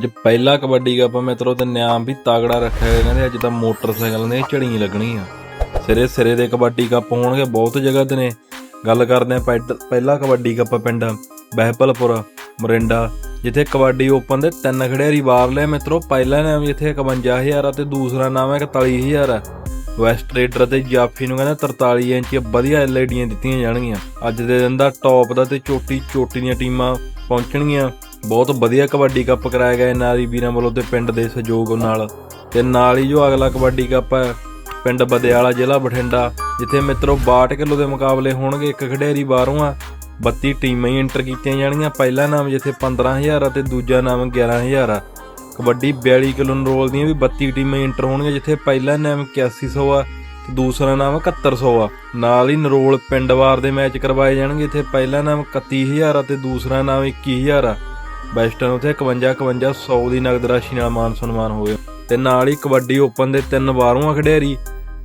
ਅੱਜ ਪਹਿਲਾ ਕਬੱਡੀ ਕੱਪ ਆ ਮਿੱਤਰੋ ਤੇ ਨਿਆਮ ਵੀ ਤਾਗੜਾ ਰੱਖਿਆ ਗਿਆ ਕਹਿੰਦੇ ਅੱਜ ਤਾਂ ਮੋਟਰਸਾਈਕਲ ਨੇ ਝੜੀ ਲੱਗਣੀ ਆ ਸਿਰੇ ਸਿਰੇ ਦੇ ਕਬੱਡੀ ਕੱਪ ਹੋਣਗੇ, ਬਹੁਤ ਜਗ੍ਹਾ ਤੇ ਨੇ। ਗੱਲ ਕਰਦੇ ਆ ਪੈਡ- ਪਹਿਲਾ ਕਬੱਡੀ ਕੱਪ ਪਿੰਡ ਬਹਿਪਲਪੁਰ, ਮਰਿੰਡਾ, ਜਿੱਥੇ ਕਬੱਡੀ ਓਪਨ ਦੇ ਤਿੰਨ ਖਿਡਾਰੀ ਬਾਹਰ ਲਏ। ਮਿੱਤਰੋ, ਪਹਿਲਾ ਨਾਮ ਜਿੱਥੇ 51000 ਆ ਤੇ ਦੂਸਰਾ ਨਾਮ ਹੈ 41000 ਆ। ਵੈਸਟ ਰੇਡਰ ਤੇ ਜਾਫੀ ਨੂੰ ਕਹਿੰਦੇ 43 ਇੰਚ ਵਧੀਆ ਐਲਈਡੀਆਂ ਦਿੱਤੀਆਂ ਜਾਣਗੀਆਂ। ਅੱਜ ਦੇ ਦਿਨ ਦਾ ਟੌਪ ਦਾ ਤੇ ਚੋਟੀ ਚੋਟੀ ਦੀਆਂ ਟੀਮਾਂ ਪਹੁੰਚਣਗੀਆਂ। ਬਹੁਤ ਵਧੀਆ ਕਬੱਡੀ ਕੱਪ ਕਰਾਇਆ ਗਿਆ ਨਾਰੀ ਵੀਰਾਂ ਵੱਲੋਂ ਤੇ ਪਿੰਡ ਦੇ ਸਹਿਯੋਗ ਨਾਲ। ਤੇ ਨਾਲ ਹੀ ਜੋ ਅਗਲਾ ਕਬੱਡੀ ਕੱਪ ਹੈ, ਪਿੰਡ ਬਦਿਆਲਾ ਜ਼ਿਲ੍ਹਾ ਬਠਿੰਡਾ, ਜਿੱਥੇ ਮਿੱਤਰੋ 62 ਕਿਲੋ ਦੇ ਮੁਕਾਬਲੇ ਹੋਣਗੇ, ਇੱਕ ਖਿਡਾਰੀ ਬਾਹਰੋਂ ਆ 32 ਟੀਮਾਂ ਹੀ ਐਂਟਰ ਕੀਤੀਆਂ ਜਾਣਗੀਆਂ, ਪਹਿਲਾ ਨਾਮ ਜਿੱਥੇ 15000 ਆ ਤੇ ਦੂਜਾ ਨਾਮ 11000 ਆ। ਕਬੱਡੀ 42 ਕਿਲੋ ਨਰੋਲ ਦੀਆਂ ਵੀ 32 ਟੀਮਾਂ ਹੀ ਐਂਟਰ ਹੋਣਗੀਆਂ, ਜਿੱਥੇ ਪਹਿਲਾ ਨਾਮ 8100 ਆ ਤੇ ਦੂਸਰਾ ਨਾਮ 7100 ਆ। ਨਾਲ ਹੀ ਨਰੋਲ ਪਿੰਡਵਾਰ ਦੇ ਮੈਚ ਕਰਵਾਏ ਜਾਣਗੇ ਇੱਥੇ ਪਹਿਲਾ ਨਾਮ 31000 ਆ ਤੇ ਦੂਸਰਾ ਨਾਮ 21000 ਆ। ਵੈਸਟਰਨ ਉਥੇ 51 51 100 ਦੀ ਨਗਦ ਰਾਸ਼ੀ ਨਾਲ ਮਾਨ ਸਨਮਾਨ ਹੋਵੇ। ਤੇ ਨਾਲ ਹੀ ਕਬੱਡੀ ਓਪਨ ਦੇ ਤਿੰਨ ਬਾਰਵਾਂ ਖਿਡਾਰੀ।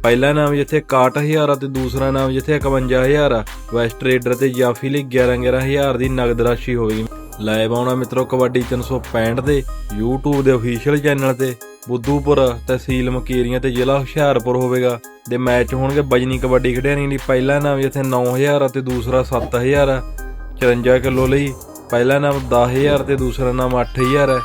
ਪਹਿਲਾ ਨਾਮ ਜਿੱਥੇ 61000 ਆ ਤੇ ਦੂਸਰਾ ਨਾਮ ਜਿੱਥੇ 51000 ਆ। ਵੈਸਟ ਰੇਡਰ ਤੇ ਜਾਫੀ ਲਈ 11 11000 ਦੀ ਨਗਦ ਰਾਸ਼ੀ ਹੋਵੇਗੀ ਲਾਈਵ ਆਉਣਾ ਮਿੱਤਰੋ ਕਬੱਡੀ 365 ਦੇ YouTube ਦੇ ਅਫੀਸ਼ੀਅਲ ਚੈਨਲ ਤੇ। ਬੁੱਧੂਪੁਰ, ਤਹਿਸੀਲ ਮਕੇਰੀਆਂ ਤੇ ਜ਼ਿਲ੍ਹਾ ਹੁਸ਼ਿਆਰਪੁਰ ਹੋਵੇਗਾ। ਦੇ ਮੈਚ ਹੋਣਗੇ ਬਜਨੀ ਕਬੱਡੀ ਖਿਡਾਰੀਆਂ ਲਈ। ਪਹਿਲਾ ਨਾਮ ਜਿੱਥੇ 9000 ਆ ਤੇ ਦੂਸਰਾ 7000 ਆ। 54 ਕਿਲੋ ਲਈ ਪਹਿਲਾ ਨਾਮ 10000 ਤੇ ਦੂਸਰਾ ਨਾਮ 8000 ਹੈ।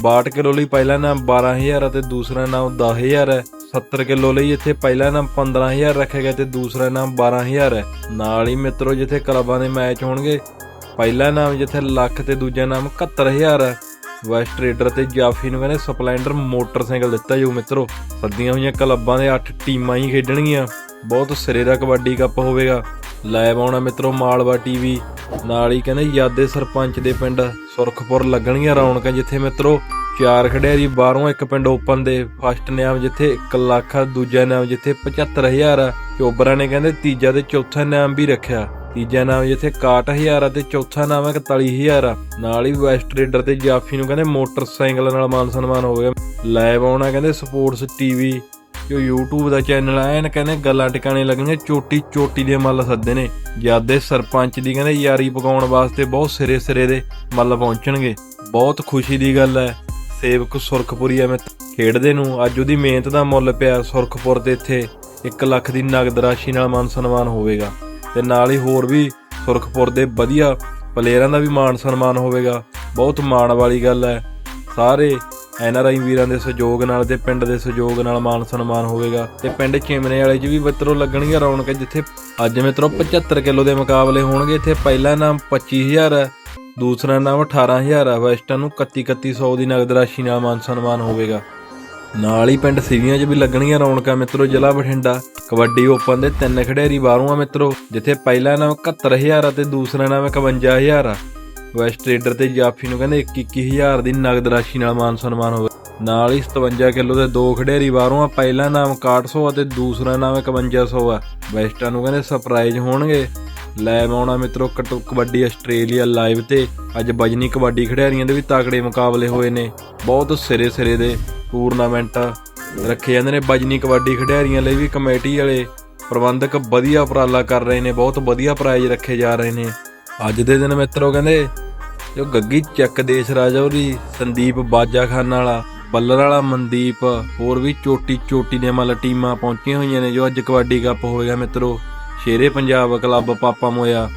62 ਕਿਲੋ ਲਈ ਪਹਿਲਾ ਨਾਮ 12000 ਅਤੇ ਦੂਸਰਾ ਨਾਮ 10000 ਹੈ। 70 ਕਿਲੋ ਲਈ ਇੱਥੇ ਪਹਿਲਾ ਨਾਮ 15000 ਰੱਖਿਆ ਗਿਆ ਤੇ ਦੂਸਰਾ ਨਾਮ 12000 ਹੈ। ਨਾਲ ਹੀ ਮਿੱਤਰੋ, ਜਿੱਥੇ ਕਲੱਬਾਂ ਦੇ ਮੈਚ ਹੋਣਗੇ, ਪਹਿਲਾ ਨਾਮ ਜਿੱਥੇ ਲੱਖ ਤੇ ਦੂਜਾ ਨਾਮ 71000 ਹੈ। ਵੈਸਟ ਰੇਡਰ ਤੇ ਜਾਫੀ ਨੂੰ ਕਹਿੰਦੇ ਸਪਲੈਂਡਰ ਮੋਟਰਸਾਈਕਲ ਦਿੱਤਾ ਜਾਊ ਮਿੱਤਰੋ, ਸੱਦੀਆਂ ਹੋਈਆਂ ਕਲੱਬਾਂ ਦੇ 8 ਟੀਮਾਂ ਹੀ ਖੇਡਣਗੀਆਂ। ਬਹੁਤ ਸਿਰੇ ਦਾ ਕਬੱਡੀ ਕੱਪ ਹੋਵੇਗਾ। ਲਾਈਵ ਆਉਣਾ ਮਿੱਤਰੋ, ਮਾਲਵਾ ਟੀਵੀ। ਨਾਲ ਹੀ ਕਹਿੰਦੇ ਯਾਦੇ ਸਰਪੰਚ ਦੇ ਪਿੰਡ ਸੁਰਖਪੁਰ ਲੱਗਣਗੀਆਂ ਰੌਣਕਾਂ, ਜਿੱਥੇ ਮਿੱਤਰੋ ਚਾਰ ਖਿਡਾਰੀ, ਬਾਹਰੋਂ ਇੱਕ ਪਿੰਡ ਓਪਨ ਦੇ ਫਸਟ ਨਾਮ ਜਿੱਥੇ 1 ਲੱਖ ਆ ਦੂਜਾ ਨਾਮ ਜਿੱਥੇ 75000 ਚੋਬਰਾਂ ਨੇ ਕਹਿੰਦੇ ਤੀਜਾ ਤੇ ਚੌਥਾ ਨਾਮ ਵੀ ਰੱਖਿਆ। ਤੀਜਾ ਨਾਮ ਜਿੱਥੇ 61000 ਆ ਤੇ ਚੌਥਾ ਨਾਮ ਹੈ 41000 ਆ ਨਾਲ ਹੀ ਵੈਸਟ ਰੇਡਰ ਤੇ ਜਾਫੀ ਨੂੰ ਕਹਿੰਦੇ ਮੋਟਰਸਾਈਕਲ ਨਾਲ ਮਾਨ ਸਨਮਾਨ ਹੋ ਗਿਆ। ਲਾਈਵ ਆਉਣਾ ਕਹਿੰਦੇ ਸਪੋਰਟਸ ਟੀਵੀ ਜੋ YouTube ਦਾ ਚੈਨਲ ਆ, ਐਨ ਕਹਿੰਦੇ ਗੱਲਾਂ ਟਿਕਾਣੇ ਲੱਗਣੀਆਂ, ਚੋਟੀ ਚੋਟੀ ਦੇ ਮੱਲ ਸੱਦੇ ਨੇ। ਜਿਆਦੇ ਸਰਪੰਚ ਦੀ ਕਹਿੰਦੇ ਯਾਰੀ ਪਕਾਉਣ ਵਾਸਤੇ ਬਹੁਤ ਸਿਰੇ ਸਿਰੇ ਦੇ ਮੱਲ ਪਹੁੰਚਣਗੇ। ਬਹੁਤ ਖੁਸ਼ੀ ਦੀ ਗੱਲ ਹੈ। ਸੇਵਕ ਸੁਰਖਪੁਰੀ ਐਵੇਂ ਖੇਡਦੇ ਨੂੰ। ਅੱਜ ਉਹਦੀ ਮਿਹਨਤ ਦਾ ਮੁੱਲ ਪਿਆ ਸੁਰਖਪੁਰ ਦੇ ਇੱਥੇ। 1 ਲੱਖ ਦੀ ਨਗਦ ਰਾਸ਼ੀ ਨਾਲ ਮਾਨ ਸਨਮਾਨ ਹੋਵੇਗਾ। ਤੇ ਨਾਲ ਹੀ ਹੋਰ ਵੀ ਸੁਰਖਪੁਰ ਦੇ ਵਧੀਆ ਪਲੇਅਰਾਂ ਦਾ ਵੀ ਮਾਨ ਸਨਮਾਨ ਹੋਵੇਗਾ। ਬਹੁਤ ਮਾਣ ਵਾਲੀ ਗੱਲ ਹੈ। ਸਾਰੇ ਐਨਆਰਆਈ ਵੀਰਾਂ ਦੇ ਸਹਿਯੋਗ ਨਾਲ ਤੇ ਪਿੰਡ ਦੇ ਸਹਿਯੋਗ ਨਾਲ ਮਾਨ ਸਨਮਾਨ ਹੋਵੇਗਾ। ਤੇ ਪਿੰਡ ਚਿਮਨੇ ਵਾਲੇ 'ਚ ਵੀ ਮਿੱਤਰੋ ਲੱਗਣਗੀਆਂ ਰੌਣਕਾਂ ਜਿੱਥੇ ਅੱਜ ਮਿੱਤਰੋ 75 ਕਿਲੋ ਦੇ ਮੁਕਾਬਲੇ ਹੋਣਗੇ। ਇੱਥੇ ਪਹਿਲਾ ਨਾਮ 25000 ਹੈ, ਦੂਸਰਾ ਨਾਮ 18000 ਹੈ। ਵੈਸਟਰਨ ਨੂੰ 31 ਦੀ ਨਗਦ ਰਾਸ਼ੀ ਨਾਲ ਮਾਨ ਸਨਮਾਨ ਹੋਵੇਗਾ। ਨਾਲ ਹੀ ਪਿੰਡ ਸਿਵੀਆਂ 'ਚ ਵੀ ਲੱਗਣਗੀਆਂ ਰੌਣਕਾਂ ਮਿੱਤਰੋ, ਜ਼ਿਲ੍ਹਾ ਬਠਿੰਡਾ, ਕਬੱਡੀ ਓਪਨ ਦੇ ਤਿੰਨ ਖਿਡਾਰੀ ਬਾਹਰੋਂ ਆ ਮਿੱਤਰੋ, ਜਿੱਥੇ ਪਹਿਲਾ ਨਾਮ 71000 ਅਤੇ ਦੂਸਰਾ ਨਾਮ 51000 ਆ ਵੈਸਟ ਰੇਡਰ ਤੇ ਜਾਫੀ ਨੂੰ ਕਹਿੰਦੇ 21000 ਦੀ ਨਗਦ ਰਾਸ਼ੀ ਨਾਲ ਮਾਨ ਸਨਮਾਨ ਹੋਵੇ ਨਾਲ ਹੀ 57 ਕਿਲੋ ਦੇ ਦੋ ਖਿਡਾਰੀ ਬਾਹਰੋਂ ਆ, ਪਹਿਲਾ ਨਾਮ 6100 ਅਤੇ ਦੂਸਰਾ ਨਾਮ 5100 ਆ। ਵੈਸਟਾਂ ਨੂੰ ਕਹਿੰਦੇ ਸਰਪ੍ਰਾਈਜ਼ ਹੋਣਗੇ। ਲੈਵ ਆਉਣਾ ਮਿੱਤਰੋ ਕਟੋ, ਕਬੱਡੀ ਆਸਟ੍ਰੇਲੀਆ ਲਾਈਵ ਤੇ। ਅੱਜ ਬਜਨੀ ਕਬੱਡੀ ਖਿਡਾਰੀਆਂ ਦੇ ਵੀ ਤਾਕੜੇ ਮੁਕਾਬਲੇ ਹੋਏ ਨੇ। ਬਹੁਤ ਸਿਰੇ ਸਿਰੇ ਦੇ ਟੂਰਨਾਮੈਂਟ ਰੱਖੇ ਜਾਂਦੇ ਨੇ ਬਜਨੀ ਕਬੱਡੀ ਖਿਡਾਰੀਆਂ ਲਈ ਵੀ ਕਮੇਟੀ ਵਾਲੇ। ਪ੍ਰਬੰਧਕ ਵਧੀਆ ਉਪਰਾਲਾ ਕਰ ਰਹੇ ਨੇ, ਬਹੁਤ ਵਧੀਆ ਪ੍ਰਾਈਜ਼ ਰੱਖੇ ਜਾ ਰਹੇ ਨੇ। ਅੱਜ ਦੇ ਦਿਨ ਮਿੱਤਰੋ ਕਹਿੰਦੇ ਜੋ ਗੱਗੀ ਚੱਕ ਦੇਸ਼ ਰਾਜਾ ਉਹਦੀ, ਸੰਦੀਪ ਬਾਜਾ ਖਾਨ ਵਾਲਾ, ਬੱਲਰ ਵਾਲਾ ਮਨਦੀਪ, ਹੋਰ ਵੀ ਚੋਟੀ ਚੋਟੀ ਦੇ ਮੱਲ ਟੀਮਾਂ ਪਹੁੰਚੀਆਂ ਹੋਈਆਂ ਨੇ, ਜੋ ਅੱਜ ਕਬੱਡੀ ਕੱਪ ਹੋਵੇਗਾ ਮਿੱਤਰੋ, ਸ਼ੇਰੇ ਪੰਜਾਬ ਕਲੱਬ ਪਾਪਾ ਮੋਇਆ।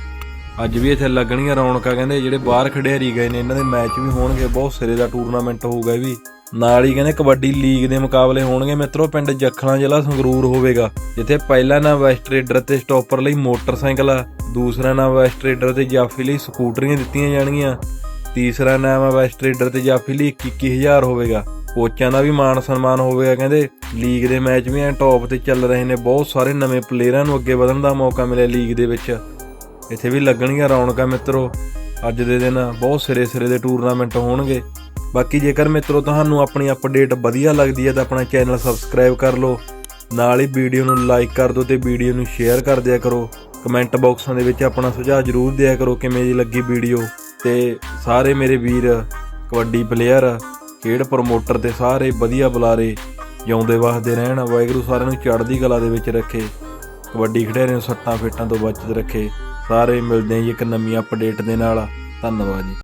ਅੱਜ ਵੀ ਇੱਥੇ ਲੱਗਣੀਆਂ ਰੌਣਕਾਂ, ਕਹਿੰਦੇ ਜਿਹੜੇ ਬਾਹਰ ਖਿਡਾਰੀ ਗਏ ਨੇ, ਇਹਨਾਂ ਦੇ ਮੈਚ ਵੀ ਹੋਣਗੇ, ਬਹੁਤ ਸਿਰੇ ਦਾ ਟੂਰਨਾਮੈਂਟ ਹੋਊਗਾ ਇਹ ਵੀ। ਨਾਲ ਹੀ ਕਹਿੰਦੇ ਕਬੱਡੀ ਲੀਗ ਦੇ ਮੁਕਾਬਲੇ ਹੋਣਗੇ ਮਿੱਤਰੋ, ਪਿੰਡ ਜੱਖਣਾ ਜ਼ਿਲ੍ਹਾ ਸੰਗਰੂਰ ਹੋਵੇਗਾ, ਜਿੱਥੇ ਪਹਿਲਾ ਨਾਮ ਵੈਸਟ ਰੇਡਰ ਤੇ ਸਟਾਪਰ ਲਈ ਮੋਟਰਸਾਈਕਲ ਆ। ਦੂਸਰਾ ਨਾਮ ਵੈਸਟ ਰੇਡਰ ਤੇ ਜਾਫੀ ਲਈ ਸਕੂਟਰੀਆਂ ਦਿੱਤੀਆਂ ਜਾਣਗੀਆਂ। ਤੀਸਰਾ ਨਾਮ ਵੈਸਟ ਰੇਡਰ ਤੇ ਜਾਫੀ ਲਈ 21000 ਹੋਵੇਗਾ। ਕੋਚਾਂ ਦਾ ਵੀ ਮਾਣ ਸਨਮਾਨ ਹੋਵੇਗਾ ਕਹਿੰਦੇ। ਲੀਗ ਦੇ ਮੈਚ ਵੀ ਐ ਟੌਪ ਤੇ ਚੱਲ ਰਹੇ ਨੇ, ਬਹੁਤ ਸਾਰੇ ਨਵੇਂ ਪਲੇਅਰਾਂ ਨੂੰ ਅੱਗੇ ਵਧਣ ਦਾ ਮੌਕਾ ਮਿਲਿਆ ਲੀਗ ਦੇ ਵਿੱਚ। ਇੱਥੇ ਵੀ ਲੱਗਣਗੀਆਂ ਰੌਣਕਾਂ ਮਿੱਤਰੋ, ਅੱਜ ਦੇ ਦਿਨ ਬਹੁਤ ਸਿਰੇ ਸਿਰੇ ਦੇ ਟੂਰਨਾਮੈਂਟ ਹੋਣਗੇ। ਬਾਕੀ ਜੇਕਰ ਮਿੱਤਰੋ ਤੁਹਾਨੂੰ ਆਪਣੀ ਅਪਡੇਟ ਵਧੀਆ ਲੱਗਦੀ ਹੈ ਤਾਂ ਆਪਣਾ ਚੈਨਲ ਸਬਸਕ੍ਰਾਈਬ ਕਰ ਲਓ। ਨਾਲ ਹੀ ਵੀਡੀਓ ਨੂੰ ਲਾਈਕ ਕਰ ਦਿਓ ਤੇ ਵੀਡੀਓ ਨੂੰ ਸ਼ੇਅਰ ਕਰ ਦਿਆ ਕਰੋ। ਕਮੈਂਟ ਬਾਕਸਾਂ ਦੇ ਵਿੱਚ ਆਪਣਾ ਸੁਝਾਅ ਜ਼ਰੂਰ ਦਿਆ ਕਰੋ ਕਿਵੇਂ ਦੀ ਲੱਗੀ ਵੀਡੀਓ ਤੇ ਸਾਰੇ ਮੇਰੇ ਵੀਰ, ਕਬੱਡੀ ਪਲੇਅਰ ਖੇਡ ਪ੍ਰਮੋਟਰ ਤੇ ਸਾਰੇ ਵਧੀਆ ਬੁਲਾਰੇ, ਜਿਉਂਦੇ ਵਸਦੇ ਰਹਿਣ। ਵਾਹਿਗੁਰੂ ਸਾਰਿਆਂ ਨੂੰ ਚੜ੍ਹਦੀ ਕਲਾ ਦੇ ਵਿੱਚ ਰੱਖੇ। ਕਬੱਡੀ ਖਿਡਾਰੀਆਂ ਨੂੰ ਸੱਟਾਂ ਫੇਟਾਂ ਤੋਂ ਬਚਤ ਰੱਖੇ। ਸਾਰੇ ਮਿਲਦੇ ਹਾਂ ਜੀ ਇੱਕ ਨਵੀਂ ਅਪਡੇਟ ਦੇ ਨਾਲ। ਧੰਨਵਾਦ ਜੀ।